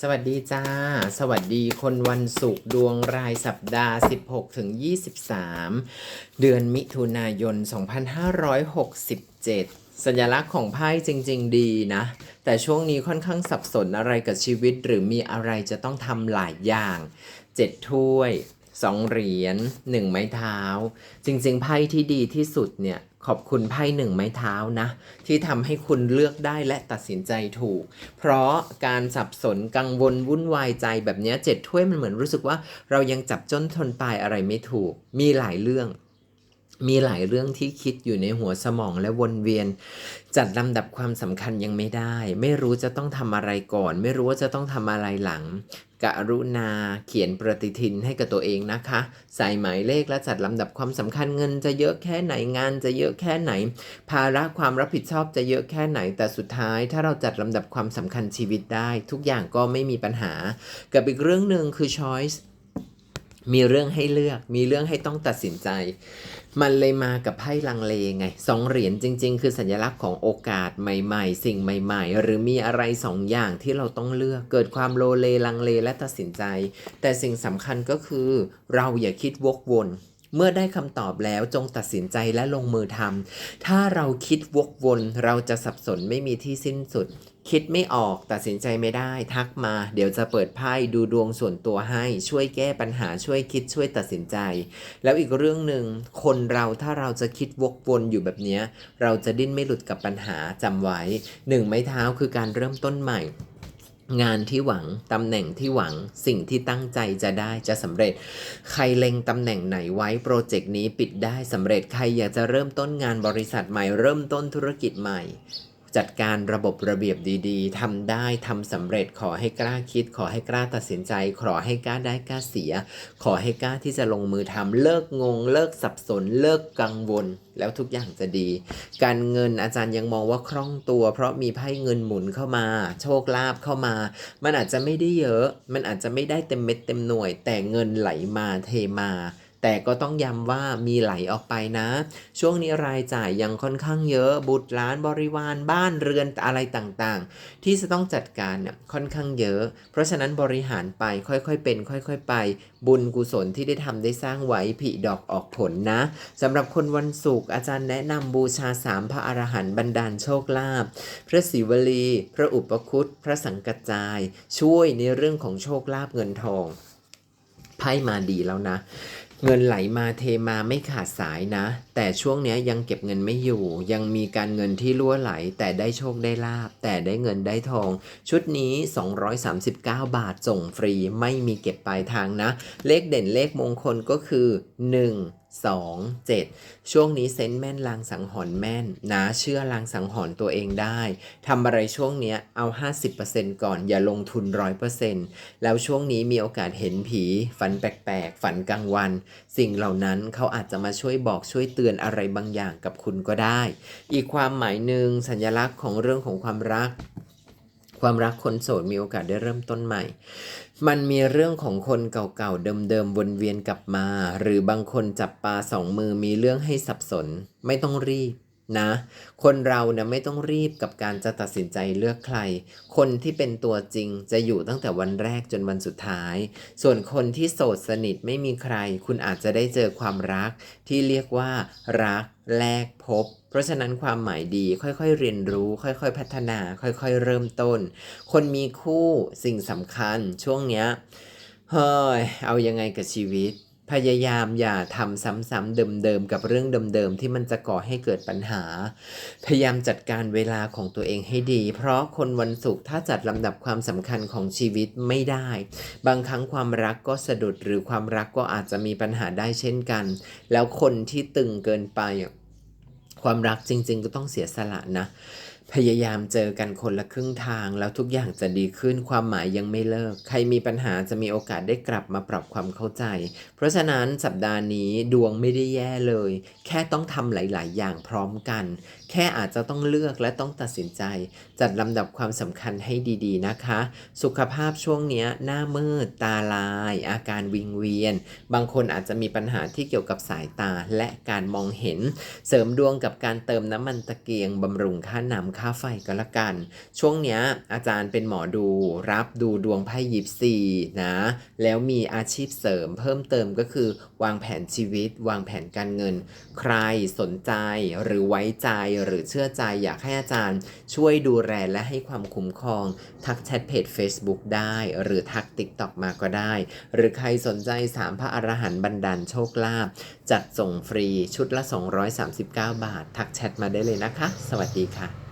สวัสดีจ้า สวัสดีคนวันศุกร์ดวงรายสัปดาห์ 16ถึง23 เดือนมิถุนายน 2567 สัญลักษณ์ของไพ่จริง ๆ ดีนะ แต่ช่วงนี้ค่อนข้างสับสนอะไรกับชีวิต หรือมีอะไรจะต้องทำหลายอย่าง 7 ถ้วย สองเหรียญหนึ่งไม้เท้า จริงๆ ไพ่ที่ดีที่สุดเนี่ยขอบคุณไพ่หนึ่งไม้เท้านะ ที่ทำให้คุณเลือกได้และตัดสินใจถูก เพราะการสับสนกังวลวุ่นวายใจแบบนี้เจ็ดถ้วยมันเหมือนรู้สึกว่า เรายังจับจ้นทนปลายอะไรไม่ถูก มีหลายเรื่อง มีหลายเรื่องที่คิดอยู่ในหัวสมองและวนเวียน จัดลำดับความสำคัญยังไม่ได้ ไม่รู้จะต้องทำอะไรก่อน ไม่รู้ว่าจะต้องทำอะไรหลัง กรุณาเขียนปฏิทินให้กับตัวเองนะคะ ใส่หมายเลขและจัดลำดับความสำคัญเงินจะเยอะแค่ไหนงานจะเยอะแค่ไหน ภาระความรับผิดชอบจะเยอะแค่ไหน แต่สุดท้ายถ้าเราจัดลำดับความสำคัญชีวิตได้ ทุกอย่างก็ไม่มีปัญหา กับอีกเรื่องหนึ่งคือ choice มีเรื่องให้เลือก มีเรื่องให้ต้องตัดสินใจ มันเลยมากับไพ่ลังเลไงสองเหรียญจริง ๆ คือสัญลักษณ์ของโอกาสใหม่ ๆ สิ่งใหม่ ๆ หรือมีอะไรสองอย่างที่เราต้องเลือก เกิดความโลเลลังเลและตัดสินใจ แต่สิ่งสำคัญก็คือ เราอย่าคิดวกวนเมื่อได้คำตอบแล้วจงตัดสินใจและลงมือทำ ถ้าเราคิดวกวนเราจะสับสนไม่มีที่สิ้นสุด คิดไม่ออกตัดสินใจไม่ได้ทักมา เดี๋ยวจะเปิดไพ่ดูดวงส่วนตัวให้ช่วยแก้ปัญหาช่วยคิดช่วยตัดสินใจ แล้วอีกเรื่องหนึ่งคนเราถ้าเราจะคิดวกวนอยู่แบบนี้ เราจะดิ้นไม่หลุดกับปัญหาจำไว้หนึ่งไม้เท้าคือการเริ่มต้นใหม่งานที่หวัง ตำแหน่งที่หวังสิ่งที่ตั้งใจจะได้จะสำเร็จ ใครเล็งตำแหน่งไหนไว้โปรเจกต์นี้ปิดได้สำเร็จใครอยากจะเริ่มต้นงานบริษัทใหม่เริ่มต้นธุรกิจใหม่ จัดการระบบระเบียบดีๆทำได้ทำสำเร็จขอให้กล้าคิด ขอให้กล้าตัดสินใจ ขอให้กล้าได้กล้าเสีย ขอให้กล้าที่จะลงมือทำเลิกงง เลิกสับสน เลิกกังวล แล้วทุกอย่างจะดี การเงินอาจารย์ยังมองว่าคล่องตัว เพราะมีไพ่เงินหมุนเข้ามา โชคลาภเข้ามา มันอาจจะไม่ได้เยอะ มันอาจจะไม่ได้เต็มเม็ดเต็มหน่วย แต่เงินไหลมาเทมา แต่ก็ต้องย้ำว่ามีไหลออกไปนะ ช่วงนี้รายจ่ายยังค่อนข้างเยอะบุตรหลานบริวารบ้านเรือนอะไรต่างๆ ที่จะต้องจัดการเนี่ยค่อนข้างเยอะ เพราะฉะนั้นบริหารไปค่อยๆเป็น ค่อยๆ ไป บุญกุศลที่ได้ทำได้สร้างไว้ผลิดอกออกผลนะสำหรับคนวันศุกร์อาจารย์แนะนำบูชาสามพระอรหันต์บันดาลโชคลาภพระศิวลี พระอุปคุตพระสังกัจจาย ช่วยในเรื่องของโชคลาภเงินทองไพ่มาดีแล้วนะ เงินไหลมาเทมาไม่ขาดสายนะ แต่ช่วงนี้ยยังเก็บเงินไม่อยู่ ยังมีการเงินที่รั่วไหล แต่ได้โชคได้ลาบ แต่ได้เงินได้ทอง ชุดนี้ 239 บาทส่งฟรีไม่มีเก็บปลายทางนะ เลขเด่นเลขมงคลก็คือ 1 2 7 ช่วงนี้เซนแม่นลางสังหรณ์แม่นนะเชื่อลางสังหรณ์ตัวเองได้ทำอะไรช่วงเนี้ยเอา 50%ก่อนอย่าลงทุน 100%แล้วช่วงนี้มีโอกาสเห็นผี ฝันแปลกๆ ฝันกลางวัน สิ่งเหล่านั้นเขาอาจจะมาช่วยบอกช่วยเตือนอะไรบางอย่างกับคุณก็ได้ อีกความหมายหนึ่งสัญลักษณ์ของเรื่องของความรัก ความรักคนโสดมีโอกาสได้เริ่มต้นใหม่ มันมีเรื่องของคนเก่าๆ เดิมๆ วนเวียนกลับมา หรือบางคนจับปลาสองมือมีเรื่องให้สับสน ไม่ต้องรีบ นะ คนเราเนี่ยไม่ต้องรีบกับการจะตัดสินใจเลือกใคร คนที่เป็นตัวจริงจะอยู่ตั้งแต่วันแรกจนวันสุดท้าย ส่วนคนที่โสดสนิทไม่มีใคร คุณอาจจะได้เจอความรัก ที่เรียกว่า รักแลกพบ เพราะฉะนั้นความหมายดีค่อยๆ เรียนรู้ ค่อยๆ พัฒนา ค่อยๆ เริ่มต้น คนมีคู่สิ่งสำคัญช่วงเนี้ยเฮ้ยเอายังไงกับชีวิต พยายามอย่าทำซ้ำๆเดิมๆกับเรื่องเดิมๆที่มันจะก่อให้เกิดปัญหา พยายามจัดการเวลาของตัวเองให้ดี เพราะคนวันศุกร์ถ้าจัดลำดับความสำคัญของชีวิตไม่ได้ บางครั้งความรักก็สะดุดหรือความรักก็อาจจะมีปัญหาได้เช่นกัน แล้วคนที่ตึงเกินไปความรักจริง ๆ ก็ต้องเสียสละนะ พยายามเจอกันคนละครึ่งทาง แล้วทุกอย่างจะดีขึ้นความหมายยังไม่เลิก ใครมีปัญหาจะมีโอกาสได้กลับมาปรับความเข้าใจ เพราะฉะนั้นสัปดาห์นี้ดวงไม่ได้แย่เลย แค่ต้องทำหลาย ๆ อย่างพร้อมกัน แค่อาจจะต้องเลือกและต้องตัดสินใจ จัดลำดับความสำคัญให้ดี ๆ นะคะ สุขภาพช่วงนี้หน้ามืด ตาลาย อาการวิงเวียน บางคนอาจจะมีปัญหาที่เกี่ยวกับสายตาและการมองเห็น เสริมดวงกับการเติมน้ำมันตะเกียงบำรุงค่าน้ำค่าไฟก็แล้วกัน ช่วงเนี้ยอาจารย์เป็นหมอดูรับดูดวงไพ่ยิปซีนะ แล้วมีอาชีพเสริมเพิ่มเติมก็คือ วางแผนชีวิต วางแผนการเงิน ใครสนใจหรือไว้ใจหรือเชื่อใจอยากให้อาจารย์ ช่วยดูแลและให้ความคุ้มครอง ทักแชทเพจ Facebook ได้ หรือทัก TikTok มาก็ได้ หรือใครสนใจสามพระอรหันต์บันดาลโชคลาภจัดส่งฟรีชุดละ 239 บาท ทักแชทมาได้เลยนะคะ สวัสดีค่ะ